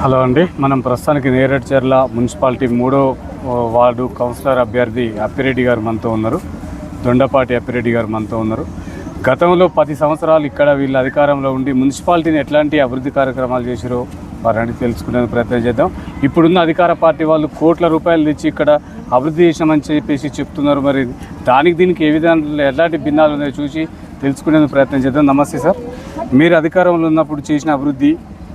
Hello అండి మనం ప్రస్తుతానికి నేరేడ్చర్ల మున్సిపాలిటీ మూడో వార్డు కౌన్సిలర్ అభ్యర్థి అప్పిరెడ్డి గారు మనతో ఉన్నారు. దొండపాటి అప్పిరెడ్డి గారు మనతో ఉన్నారు. గతంలో పది సంవత్సరాలు ఇక్కడ వీళ్ళ అధికారంలో ఉండి మున్సిపాలిటీని ఎట్లాంటి అభివృద్ధి కార్యక్రమాలు చేసిరో వారిని తెలుసుకునే ప్రయత్నం చేద్దాం. ఇప్పుడున్న అధికార పార్టీ వాళ్ళు కోట్ల రూపాయలు తెచ్చి ఇక్కడ అభివృద్ధి చేశామని చెప్పేసి చెప్తున్నారు. మరి దానికి దీనికి ఏ విధంగా ఎలాంటి భిన్నాలు ఉన్నాయో చూసి తెలుసుకునేందుకు ప్రయత్నం చేద్దాం. నమస్తే సార్. మీరు అధికారంలో ఉన్నప్పుడు చేసిన అభివృద్ధి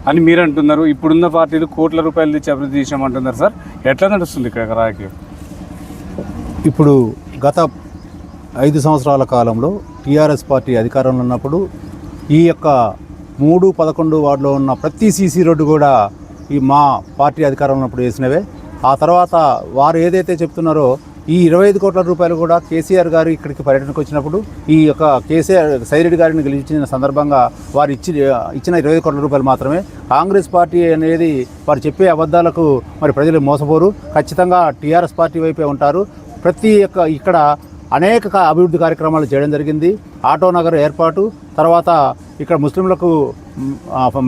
అని మీరు అంటున్నారు. ఇప్పుడున్న పార్టీలు కోట్ల రూపాయలు తెచ్చి అభివృద్ధి చేసామంటున్నారు సార్. ఎట్లా నడుస్తుంది ఇక్కడ రాజకీయం? ఇప్పుడు గత ఐదు సంవత్సరాల కాలంలో టీఆర్ఎస్ పార్టీ అధికారంలో ఉన్నప్పుడు ఈ యొక్క మూడు పదకొండు వార్డులో ఉన్న ప్రతి సీసీ రోడ్డు కూడా ఈ మా పార్టీ అధికారంలో ఉన్నప్పుడు వేసినవే. ఆ తర్వాత వారు ఏదైతే చెప్తున్నారో ఈ ఇరవై ఐదు కోట్ల రూపాయలు కూడా కేసీఆర్ గారు ఇక్కడికి పర్యటనకు వచ్చినప్పుడు ఈ యొక్క కేసీఆర్ సైరెడ్డి గారిని గెలిచిన సందర్భంగా వారు ఇచ్చి ఇచ్చిన ఇరవై కోట్ల రూపాయలు మాత్రమే కాంగ్రెస్ పార్టీ అనేది వారు చెప్పే అబద్ధాలకు మరి ప్రజలు మోసపోరు. ఖచ్చితంగా టీఆర్ఎస్ పార్టీ వైపే ఉంటారు. ప్రతి యొక్క ఇక్కడ అనేక అభివృద్ధి కార్యక్రమాలు చేయడం జరిగింది. ఆటో నగర్ ఏర్పాటు తర్వాత ఇక్కడ ముస్లింలకు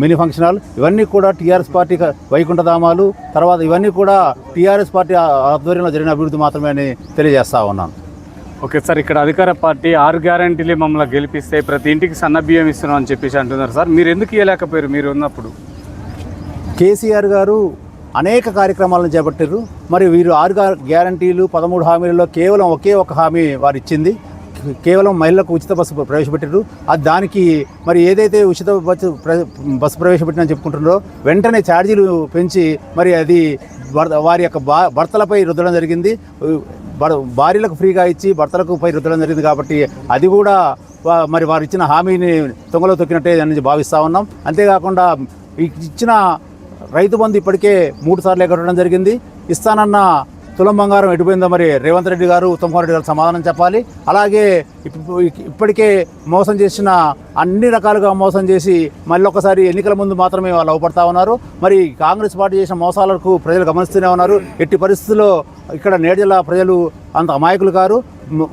మినీ ఫంక్షన్ హాల్ ఇవన్నీ కూడా టీఆర్ఎస్ పార్టీ వైకుంఠధామాలు తర్వాత ఇవన్నీ కూడా టీఆర్ఎస్ పార్టీ ఆధ్వర్యంలో జరిగిన అభివృద్ధి మాత్రమే అని తెలియజేస్తా ఉన్నాను. ఓకే సార్ ఇక్కడ అధికార పార్టీ ఆరు గ్యారంటీలే మమ్మల్ని గెలిపిస్తే ప్రతి ఇంటికి సన్న బియ్యం ఇస్తున్నాం అని చెప్పేసి అంటున్నారు సార్. మీరు ఎందుకు ఇవ్వలేకపోయారు మీరు ఉన్నప్పుడు? కేసీఆర్ గారు అనేక కార్యక్రమాలను చేపట్టారు. మరి వీరు ఆరు గ్యారంటీలు పదమూడు హామీలలో కేవలం ఒకే ఒక హామీ వారు ఇచ్చింది కేవలం మహిళలకు ఉచిత బస్సు ప్రవేశపెట్టారు అది దానికి మరి ఏదైతే ఉచిత బస్సు ప్ర- బస్సు ప్రవేశపెట్టినా చెప్పుకుంటున్నారో వెంటనే ఛార్జీలు పెంచి మరి అది వారి యొక్క భర్తలపై రుద్దడం జరిగింది. భార్యలకు ఫ్రీగా ఇచ్చి భర్తలకు పై రుద్దడం జరిగింది కాబట్టి అది కూడా మరి వారు ఇచ్చిన హామీని తొంగలో తొక్కినట్టే అని భావిస్తూ ఉన్నాం. అంతేకాకుండా ఇచ్చిన రైతు బంధు ఇప్పటికే మూడు సార్లు ఎగరడం జరిగింది. ఇస్తానన్న తులం బంగారం ఎటుపోయిందో మరి రేవంత్ రెడ్డి గారు ఉత్తమ్ కుమార్ రెడ్డి గారు సమాధానం చెప్పాలి. అలాగే ఇప్పటికే మోసం చేసిన అన్ని రకాలుగా మోసం చేసి మళ్ళీ ఒకసారి ఎన్నికల ముందు మాత్రమే వాళ్ళు అవపడతా ఉన్నారు. మరి కాంగ్రెస్ పార్టీ చేసిన మోసాలకు ప్రజలు గమనిస్తూనే ఉన్నారు. ఎట్టి పరిస్థితుల్లో ఇక్కడ నేడల ప్రజలు అంత అమాయకులు కారు.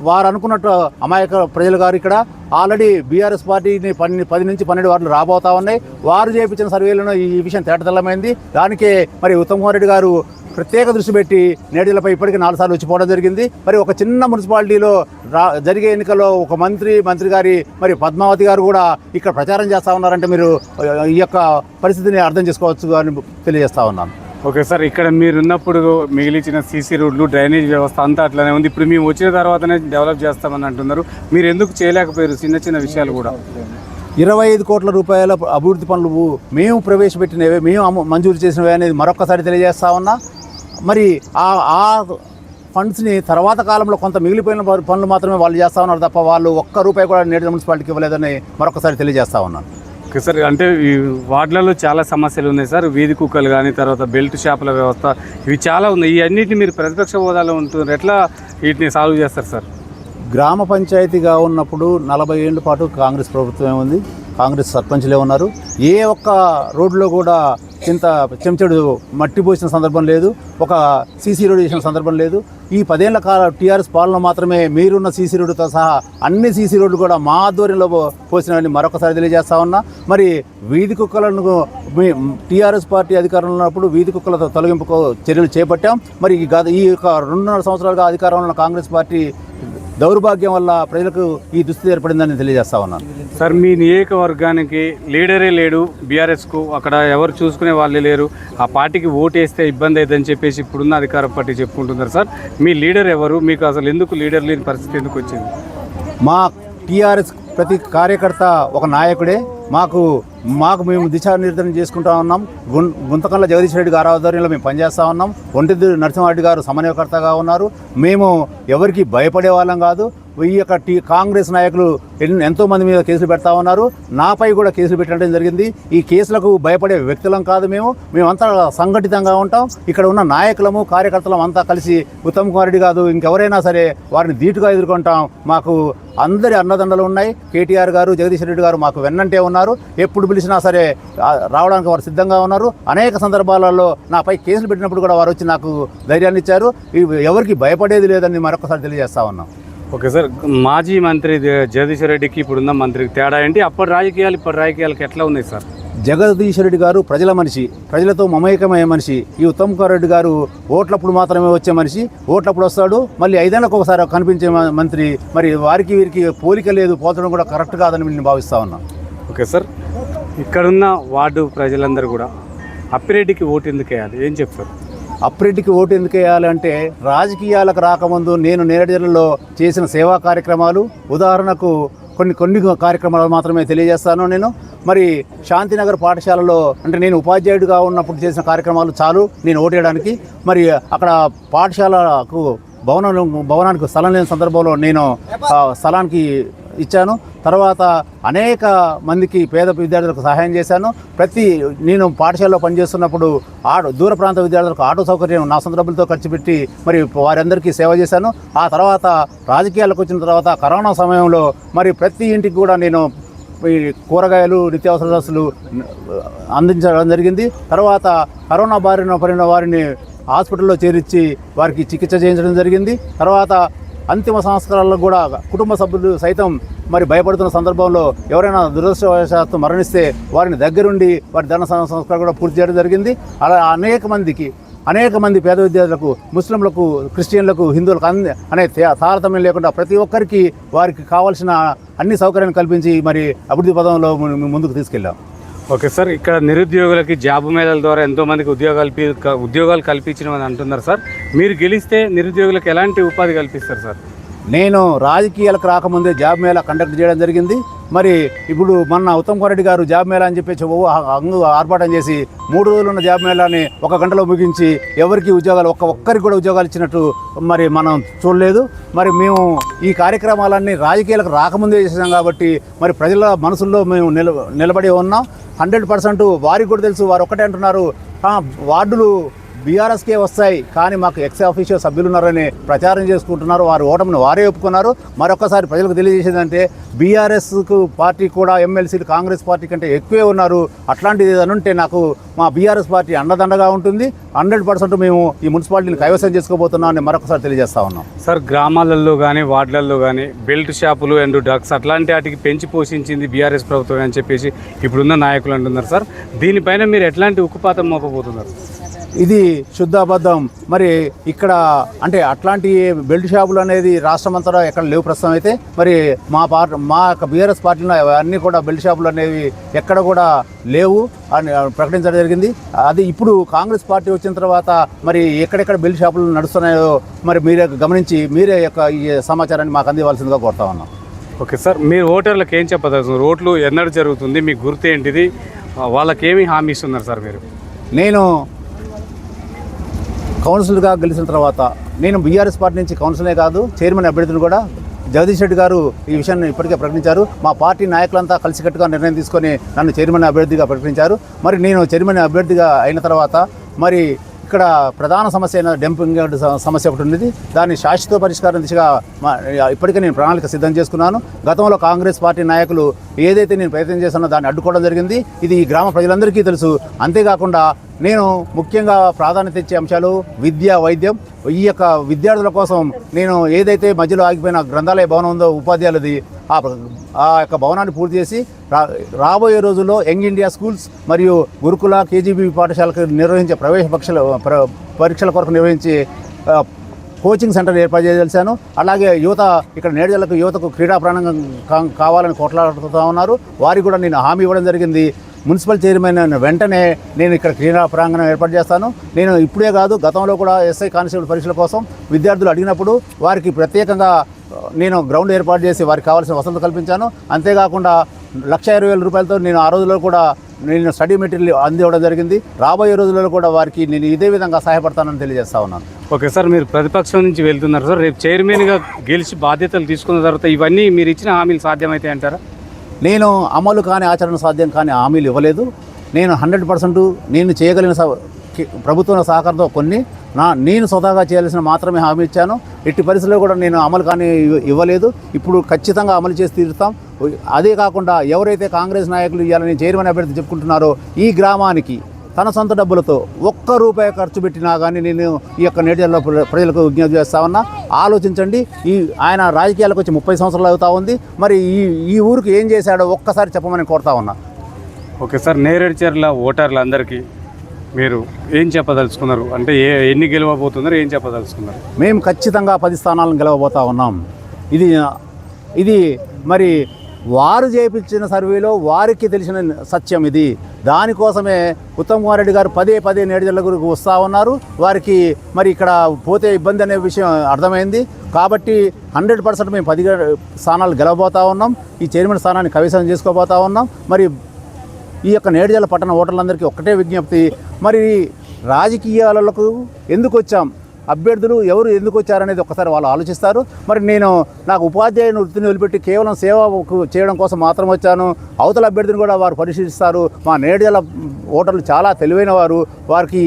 వారు అనుకున్నట్టు అమాయక ప్రజలు గారు ఇక్కడ. ఆల్రెడీ బీఆర్ఎస్ పార్టీని పన్ని పది నుంచి పన్నెండు వార్డులు రాబోతా ఉన్నాయి. వారు చేపించిన సర్వేలను ఈ విషయం తేటతెల్లమైంది. దానికే మరి ఉత్తమ్ కుమార్ రెడ్డి గారు ప్రత్యేక దృష్టి పెట్టి నేడులపై ఇప్పటికీ నాలుగు సార్లు వచ్చిపోవడం జరిగింది. మరి ఒక చిన్న మున్సిపాలిటీలో రా జరిగే ఎన్నికల్లో ఒక మంత్రి మంత్రి గారి మరి పద్మావతి గారు కూడా ఇక్కడ ప్రచారం చేస్తా ఉన్నారంటే మీరు ఈ యొక్క పరిస్థితిని అర్థం చేసుకోవచ్చు అని తెలియజేస్తా ఉన్నాను. ఓకే సార్ ఇక్కడ మీరు ఉన్నప్పుడు మిగిలిచిన సీసీ రోడ్లు డ్రైనేజ్ వ్యవస్థ అంతా అట్లనే ఉంది. ఇప్పుడు మేము వచ్చిన తర్వాతనే డెవలప్ చేస్తామని అంటున్నారు. మీరు ఎందుకు చేయలేకపోయారు? చిన్న చిన్న విషయాలు కూడా. ఇరవై ఐదు కోట్ల రూపాయల అభివృద్ధి పనులు మేము ప్రవేశపెట్టినవే మేము మంజూరు చేసినవే అనేది మరొకసారి తెలియజేస్తా ఉన్నా. మరి ఆ ఆ ఫండ్స్ని తర్వాత కాలంలో కొంత మిగిలిపోయిన పనులు మాత్రమే వాళ్ళు చేస్తా ఉన్నారు తప్ప వాళ్ళు ఒక్క రూపాయి కూడా నేడు మున్సిపాలిటీకి ఇవ్వలేదని మరొకసారి తెలియజేస్తా ఉన్నాను. ఓకే సార్ అంటే ఈ వార్డులలో చాలా సమస్యలు ఉన్నాయి సార్. వీధి కుక్కలు కానీ తర్వాత బెల్ట్ షాపుల వ్యవస్థ ఇవి చాలా ఉన్నాయి. ఈ అన్నిటిని మీరు ప్రతిపక్ష హోదాలో ఉంటున్నారు. ఎట్లా వీటిని సాల్వ్ చేస్తారు సార్? గ్రామ పంచాయతీగా ఉన్నప్పుడు నలభై ఏళ్ళ పాటు కాంగ్రెస్ ప్రభుత్వమే ఉంది. కాంగ్రెస్ సర్పంచ్లే ఉన్నారు. ఏ ఒక్క రోడ్లో కూడా ఇంత చెంచడు మట్టి పోసిన సందర్భం లేదు. ఒక సీసీ రోడ్ చేసిన సందర్భం లేదు. ఈ పదేళ్ళ కాల టీఆర్ఎస్ పాలన మాత్రమే మీరున్న సీసీ రోడ్డుతో సహా అన్ని సీసీ రోడ్లు కూడా మా ఆధ్వర్యంలో పోసినవని మరొకసారి తెలియజేస్తా ఉన్నా. మరి వీధి కుక్కలను మీ- టీఆర్ఎస్ పార్టీ అధికారంలో ఉన్నప్పుడు వీధి కుక్కలతో తొలగింపు చర్యలు చేపట్టాం. మరి ఈ గత ఈ యొక్క రెండున్నర సంవత్సరాలుగా అధికారంలో ఉన్న కాంగ్రెస్ పార్టీ దౌర్భాగ్యం వల్ల ప్రజలకు ఈ దుస్థితి ఏర్పడిందని తెలియజేస్తా ఉన్నాను. సార్ మీ నియోజకవర్గానికి లీడరే లేడు బీఆర్ఎస్కు అక్కడ ఎవరు చూసుకునే వాళ్ళే లేరు. ఆ పార్టీకి ఓటు వేస్తే ఇబ్బంది అవుతుందని చెప్పేసి ఇప్పుడున్న అధికార పార్టీ చెప్పుకుంటున్నారు సార్. మీ లీడర్ ఎవరు? మీకు అసలు ఎందుకు లీడర్ లేని పరిస్థితి ఎందుకు వచ్చింది? మా టీఆర్ఎస్ ప్రతి కార్యకర్త ఒక నాయకుడే. మాకు మాకు మేము దిశానిర్దేశం చేసుకుంటా ఉన్నాం. గుం గుంతకల్ల జగదీష్ రెడ్డి గారి ఆధ్వర్యంలో మేము పనిచేస్తూ ఉన్నాం. ఒంటిది నరసింహారెడ్డి గారు సమన్వయకర్తగా ఉన్నారు. మేము ఎవరికి భయపడే వాళ్ళం కాదు. వెయ్యి టీ కాంగ్రెస్ నాయకులు ఎంతోమంది మీద కేసులు పెడతా ఉన్నారు. నాపై కూడా కేసులు పెట్టడం జరిగింది. ఈ కేసులకు భయపడే వ్యక్తులం కాదు మేము. మేమంతా సంఘటితంగా ఉంటాం. ఇక్కడ ఉన్న నాయకులము కార్యకర్తలం అంతా కలిసి ఉత్తమ్ కుమార్ రెడ్డి కాదు ఇంకెవరైనా సరే వారిని ధీటుగా ఎదుర్కొంటాం. మాకు అందరి అన్నదండలు ఉన్నాయి. కేటీఆర్ గారు జగదీష్ రెడ్డి గారు మాకు వెన్నంటే ఉన్నారు. ఎప్పుడు పిలిచినా సరే రావడానికి వారు సిద్ధంగా ఉన్నారు. అనేక సందర్భాలలో నాపై కేసులు పెట్టినప్పుడు కూడా వారు వచ్చి నాకు ధైర్యాన్ని ఇచ్చారు. ఇవి ఎవరికి భయపడేది లేదని మరొకసారి తెలియజేస్తా ఉన్నాం. ఓకే సార్ మాజీ మంత్రి జగదీశ్వర్ రెడ్డికి ఇప్పుడున్న మంత్రికి తేడా ఏంటి? అప్పటి రాజకీయాలు ఇప్పటి రాజకీయాలకి ఎట్లా ఉన్నాయి సార్? జగదీష్ రెడ్డి గారు ప్రజల మనిషి ప్రజలతో మమేకమయ్యే మనిషి. ఈ ఉత్తమ్ కుమార్ రెడ్డి గారు ఓట్లప్పుడు మాత్రమే వచ్చే మనిషి ఓట్లప్పుడు వస్తాడు మళ్ళీ ఐదేళ్ళకు ఒకసారి కనిపించే మంత్రి. మరి వారికి వీరికి పోలిక లేదు పోతడం కూడా కరెక్ట్ కాదని నేను భావిస్తా ఉన్నా. ఓకే సార్ ఇక్కడున్న వార్డు ప్రజలందరూ కూడా అప్పిరెడ్డికి ఓటు ఎందుకు వేయాలి? ఏం చెప్తారు? అప్రెడ్డికి ఓటు ఎందుకు వేయాలంటే రాజకీయాలకు రాకముందు నేను నేరేడు చేసిన సేవా కార్యక్రమాలు ఉదాహరణకు కొన్ని కొన్ని కార్యక్రమాలు మాత్రమే తెలియజేస్తాను నేను. మరి శాంతినగర్ పాఠశాలలో అంటే నేను ఉపాధ్యాయుడిగా ఉన్నప్పుడు చేసిన కార్యక్రమాలు చాలు నేను ఓటేయడానికి మరి అక్కడ పాఠశాలకు భవనం భవనానికి స్థలం లేని సందర్భంలో నేను స్థలానికి ఇచ్చాను. తర్వాత అనేక మందికి పేద విద్యార్థులకు సహాయం చేశాను. ప్రతి నేను పాఠశాలలో పనిచేస్తున్నప్పుడు ఆటో దూర ప్రాంత విద్యార్థులకు ఆటో సౌకర్యం నా సొంత డబ్బులతో ఖర్చు పెట్టి మరి వారందరికీ సేవ చేశాను. ఆ తర్వాత రాజకీయాలకు వచ్చిన తర్వాత కరోనా సమయంలో మరి ప్రతి ఇంటికి కూడా నేను ఈ కూరగాయలు నిత్యావసర వస్తువులు అందించడం జరిగింది. తర్వాత కరోనా బారిన పడిన వారిని హాస్పిటల్లో చేర్చి వారికి చికిత్స చేయించడం జరిగింది. తర్వాత అంతిమ సంస్కారాలకు కూడా కుటుంబ సభ్యులు సైతం మరి భయపడుతున్న సందర్భంలో ఎవరైనా దురదృష్టవశాత్తు మరణిస్తే వారిని దగ్గరుండి వారి ధన సంస్కారం కూడా పూర్తి చేయడం జరిగింది. అలా అనేక మందికి అనేక మంది పేద విద్యార్థులకు ముస్లింలకు క్రిస్టియన్లకు హిందువులకు అన్ని అనే తే- తారతమ్యం లేకుండా ప్రతి ఒక్కరికి వారికి కావాల్సిన అన్ని సౌకర్యాలు కల్పించి మరి అభివృద్ధి పదంలో ముందుకు తీసుకెళ్ళాం. ఓకే సార్ ఇక్కడ నిరుద్యోగులకి జాబ్ మేళల ద్వారా ఎంతోమందికి ఉద్యోగాలు ఉద్యోగాలు కల్పించడం అంటున్నారు సార్. మీరు గెలిస్తే నిరుద్యోగులకు ఎలాంటి ఉపాధి కల్పిస్తారు సార్? నేను రాజకీయాలకు రాకముందే జాబ్ మేళా కండక్ట్ చేయడం జరిగింది. మరి ఇప్పుడు మొన్న ఉత్తమ్ కుమార్ రెడ్డి గారు జాబ్ మేళా అని చెప్పేసి ఓ అంగు ఆర్భాటం చేసి మూడు రోజులు ఉన్న జాబ్ మేళాని ఒక గంటలో ముగించి ఎవరికి ఉద్యోగాలు ఒక్క ఒక్కరికి కూడా ఉద్యోగాలు ఇచ్చినట్టు మరి మనం చూడలేదు. మరి మేము ఈ కార్యక్రమాలన్నీ రాజకీయాలకు రాకముందే చేసాం కాబట్టి మరి ప్రజల మనసుల్లో మేము నిల నిలబడి ఉన్నాం. హండ్రెడ్ పర్సెంట్ వారికి కూడా తెలుసు వారు ఒక్కటే అంటున్నారు. వార్డులు బీఆర్ఎస్కే వస్తాయి కానీ మాకు ఎక్స్ ఆఫీషియల్ సభ్యులు ఉన్నారని ప్రచారం చేసుకుంటున్నారు. వారు ఓటమిని వారే ఒప్పుకున్నారు. మరొకసారి ప్రజలకు తెలియజేసేదంటే బీఆర్ఎస్కు పార్టీ కూడా ఎమ్మెల్సీలు కాంగ్రెస్ పార్టీ కంటే ఎక్కువే ఉన్నారు. అట్లాంటిది ఏదైనా ఉంటే నాకు మా బీఆర్ఎస్ పార్టీ అండదండగా ఉంటుంది. హండ్రెడ్ పర్సెంట్ మేము ఈ మున్సిపాలిటీని కైవసం చేసుకోబోతున్నాం అని మరొకసారి తెలియజేస్తా ఉన్నాం. సార్ గ్రామాలలో కానీ వార్డులలో కానీ బెల్ట్ షాపులు అండ్ డ్రగ్స్ అట్లాంటి వాటికి పెంచి పోషించింది బీఆర్ఎస్ ప్రభుత్వం అని చెప్పేసి ఇప్పుడున్న నాయకులు అంటున్నారు సార్. దీనిపైన మీరు ఎట్లాంటి ఉక్కుపాతం మోపబోతున్నారు? ఇది శుద్ధ అబద్ధం మరి ఇక్కడ అంటే అట్లాంటి బెల్ట్ షాపులు అనేది రాష్ట్రం అంతటా ఎక్కడ లేవు ప్రస్తుతం అయితే. మరి మా పార్టీ మా యొక్క బీఆర్ఎస్ పార్టీలో అన్నీ కూడా బెల్ట్ షాపులు అనేవి ఎక్కడ కూడా లేవు అని ప్రకటించడం జరిగింది. అది ఇప్పుడు కాంగ్రెస్ పార్టీ వచ్చిన తర్వాత మరి ఎక్కడెక్కడ బెల్ట్ షాపులు నడుస్తున్నాయో మరి మీరే గమనించి మీరే యొక్క ఈ సమాచారాన్ని మాకు అందివ్వాల్సిందిగా కోరుతా ఉన్నాం. ఓకే సార్ మీరు ఓటర్లకు ఏం చెప్పదలుచున్నారు ఓట్లు ఎన్నడూ జరుగుతుంది మీ గుర్తు ఏంటిది? వాళ్ళకి ఏమి హామీ ఇస్తున్నారు సార్ మీరు? నేను కౌన్సిల్గా గెలిచిన తర్వాత నేను బీఆర్ఎస్ పార్టీ నుంచి కౌన్సిలే కాదు చైర్మన్ అభ్యర్థిని కూడా జగదీష్ రెడ్డి గారు ఈ విషయాన్ని ఇప్పటికే ప్రకటించారు. మా పార్టీ నాయకులంతా కలిసికట్టుగా నిర్ణయం తీసుకొని నన్ను చైర్మన్ అభ్యర్థిగా ప్రకటించారు. మరి నేను చైర్మన్ అభ్యర్థిగా అయిన తర్వాత మరి ఇక్కడ ప్రధాన సమస్య అయిన డెంపింగ్ స- సమస్య ఒకటి ఉన్నది. దాన్ని శాశ్వత పరిష్కారం దిశగా ఇప్పటికే నేను ప్రణాళిక సిద్ధం చేసుకున్నాను. గతంలో కాంగ్రెస్ పార్టీ నాయకులు ఏదైతే నేను ప్రయత్నం చేశానో దాన్ని అడ్డుకోవడం జరిగింది. ఇది ఈ గ్రామ ప్రజలందరికీ తెలుసు. అంతేకాకుండా నేను ముఖ్యంగా ప్రాధాన్యత ఇచ్చే అంశాలు విద్య వైద్యం. ఈ యొక్క విద్యార్థుల కోసం నేను ఏదైతే మధ్యలో ఆగిపోయిన గ్రంథాలయ భవనం ఉందో ఉపాధ్యాయులది ఆ ఆ యొక్క భవనాన్ని పూర్తి చేసి రా రాబోయే రోజుల్లో యంగ్ ఇండియా స్కూల్స్ మరియు గురుకుల కేజీబీ పాఠశాలకు నిర్వహించే ప్రవేశ పరీక్షల పరీక్షల కొరకు నిర్వహించే కోచింగ్ సెంటర్ ఏర్పాటు చేయదలిశాను అలాగే యువత ఇక్కడ నేడుజలకు యువతకు క్రీడా ప్రాణంగం కా- కావాలని కొట్లాడుతూ ఉన్నారు. వారికి కూడా నేను హామీ ఇవ్వడం జరిగింది. మున్సిపల్ చైర్మన్ వెంటనే నేను ఇక్కడ క్రీడా ప్రాంగణం ఏర్పాటు చేస్తాను. నేను ఇప్పుడే కాదు గతంలో కూడా ఎస్ఐ కానిస్టేబుల్ పరీక్షల కోసం విద్యార్థులు అడిగినప్పుడు వారికి ప్రత్యేకంగా నేను గ్రౌండ్ ఏర్పాటు చేసి వారికి కావాల్సిన వసతులు కల్పించాను. అంతేకాకుండా లక్ష ఇరవై వేల రూపాయలతో నేను ఆ రోజుల్లో కూడా నేను స్టడీ మెటీరియల్ అందివ్వడం జరిగింది. రాబోయే రోజులలో కూడా వారికి నేను ఇదే విధంగా సహాయపడతానని తెలియజేస్తా ఉన్నాను. ఓకే సార్ మీరు ప్రతిపక్షం నుంచి వెళ్తున్నారు సార్. రేపు చైర్మన్గా గెలిచి బాధ్యతలు తీసుకున్న తర్వాత ఇవన్నీ మీరు ఇచ్చిన హామీలు సాధ్యమవుతాయి అంటారా నేను అమలు కాని ఆచరణ సాధ్యం కాని హామీలు ఇవ్వలేదు. నేను హండ్రెడ్ పర్సెంట్ నేను చేయగలిగిన ప్రభుత్వం సహకారంతో కొన్ని నా నేను స్వతహాగా చేయాల్సిన మాత్రమే హామీ ఇచ్చాను. ఎట్టి పరిస్థితుల్లో కూడా నేను అమలు కానీ ఇవ్వ- ఇవ్వలేదు. ఇప్పుడు ఖచ్చితంగా అమలు చేసి తీరుతాం. అదే కాకుండా ఎవరైతే కాంగ్రెస్ నాయకులు ఇవ్వాలని చైర్మన్ అభ్యర్థి చెప్పుకుంటున్నారో ఈ గ్రామానికి తన సొంత డబ్బులతో ఒక్క రూపాయి ఖర్చు పెట్టినా కానీ నేను ఈ యొక్క నేటిలో ప్రజలకు విజ్ఞప్తి చేస్తా ఉన్నా. ఆలోచించండి. ఈ ఆయన రాజకీయాలకు వచ్చి ముప్పై సంవత్సరాలు అవుతా ఉంది. మరి ఈ ఈ ఊరికి ఏం చేశాడో ఒక్కసారి చెప్పమని కోరుతా ఉన్నా. ఓకే సార్ నేరేడు చర్ల ఓటర్లందరికీ మీరు ఏం చెప్పదలుచుకున్నారు? అంటే ఏ ఎన్ని గెలవబోతున్నారు ఏం చెప్పదలుచుకున్నారు? మేము ఖచ్చితంగా పది స్థానాలను గెలవబోతా ఉన్నాం. ఇది ఇది మరి వారు చేయించిన సర్వేలో వారికి తెలిసిన సత్యం ఇది. దానికోసమే ఉత్తమ్ కుమార్ రెడ్డి గారు పదే పదే నేడుజల్ల గురికి వస్తూ ఉన్నారు. వారికి మరి ఇక్కడ పోతే ఇబ్బంది అనే విషయం అర్థమైంది. కాబట్టి హండ్రెడ్ పర్సెంట్ మేము పది స్థానాలు గెలవబోతా ఉన్నాం. ఈ చైర్మన్ స్థానాన్ని కవిసం చేసుకోబోతా ఉన్నాం. మరి ఈ యొక్క నేడుజల పట్టణ ఓటర్లందరికీ ఒక్కటే విజ్ఞప్తి. మరి రాజకీయాలకు ఎందుకు వచ్చాం? అభ్యర్థులు ఎవరు ఎందుకు వచ్చారనేది ఒక్కసారి వాళ్ళు ఆలోచిస్తారు. మరి నేను నాకు ఉపాధ్యాయుని వృత్తిని వదిలిపెట్టి కేవలం సేవ చేయడం కోసం మాత్రం వచ్చాను. అవతల అభ్యర్థిని కూడా వారు పరిశీలిస్తారు. మా నేడుదల ఓటర్లు చాలా తెలివైన వారు. వారికి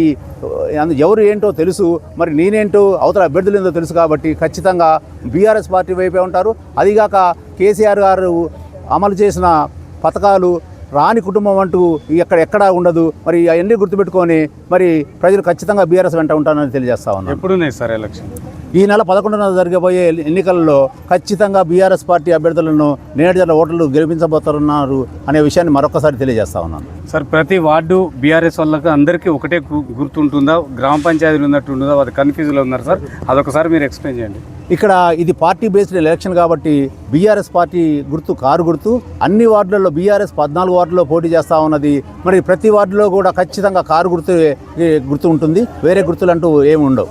ఎవరు ఏంటో తెలుసు. మరి నేనేంటో అవతల అభ్యర్థులు ఏంటో తెలుసు కాబట్టి ఖచ్చితంగా బీఆర్ఎస్ పార్టీ వైపే ఉంటారు. అదిగాక కేసీఆర్ గారు అమలు చేసిన పథకాలు రాని కుటుంబం అంటూ ఎక్కడ ఎక్కడా ఉండదు. మరి అవన్నీ గుర్తుపెట్టుకొని మరి ప్రజలు ఖచ్చితంగా బీఆర్ఎస్ వెంట ఉంటానని తెలియజేస్తా ఉన్నాను. ఎప్పుడున్నాయి సార్ ఎలక్షన్? ఈ నెల పదకొండున జరగబోయే ఎన్నికల్లో ఖచ్చితంగా బీఆర్ఎస్ పార్టీ అభ్యర్థులను నేడుజల ఓటర్లు గెలిపించబోతున్నారు అనే విషయాన్ని మరొకసారి తెలియజేస్తా ఉన్నాను. సార్ ప్రతి వార్డు బీఆర్ఎస్ వాళ్ళకి అందరికీ ఒకటే గుర్తుంటుందా? గ్రామ పంచాయతీలు ఉన్నట్టు ఉంటుందా అది కన్ఫ్యూజ్లో ఉన్నారు సార్. అదొకసారి మీరు ఎక్స్ప్లెయిన్ చేయండి. ఇక్కడ ఇది పార్టీ బేస్డ్ ఎలక్షన్ కాబట్టి బీఆర్ఎస్ పార్టీ గుర్తు కారు గుర్తు అన్ని వార్డులలో బీఆర్ఎస్ పద్నాలుగు వార్డులో పోటీ చేస్తూ ఉన్నది. మరి ప్రతి వార్డులో కూడా ఖచ్చితంగా కారు గుర్తు గుర్తు ఉంటుంది. వేరే గుర్తులు అంటూ ఏమి ఉండవు.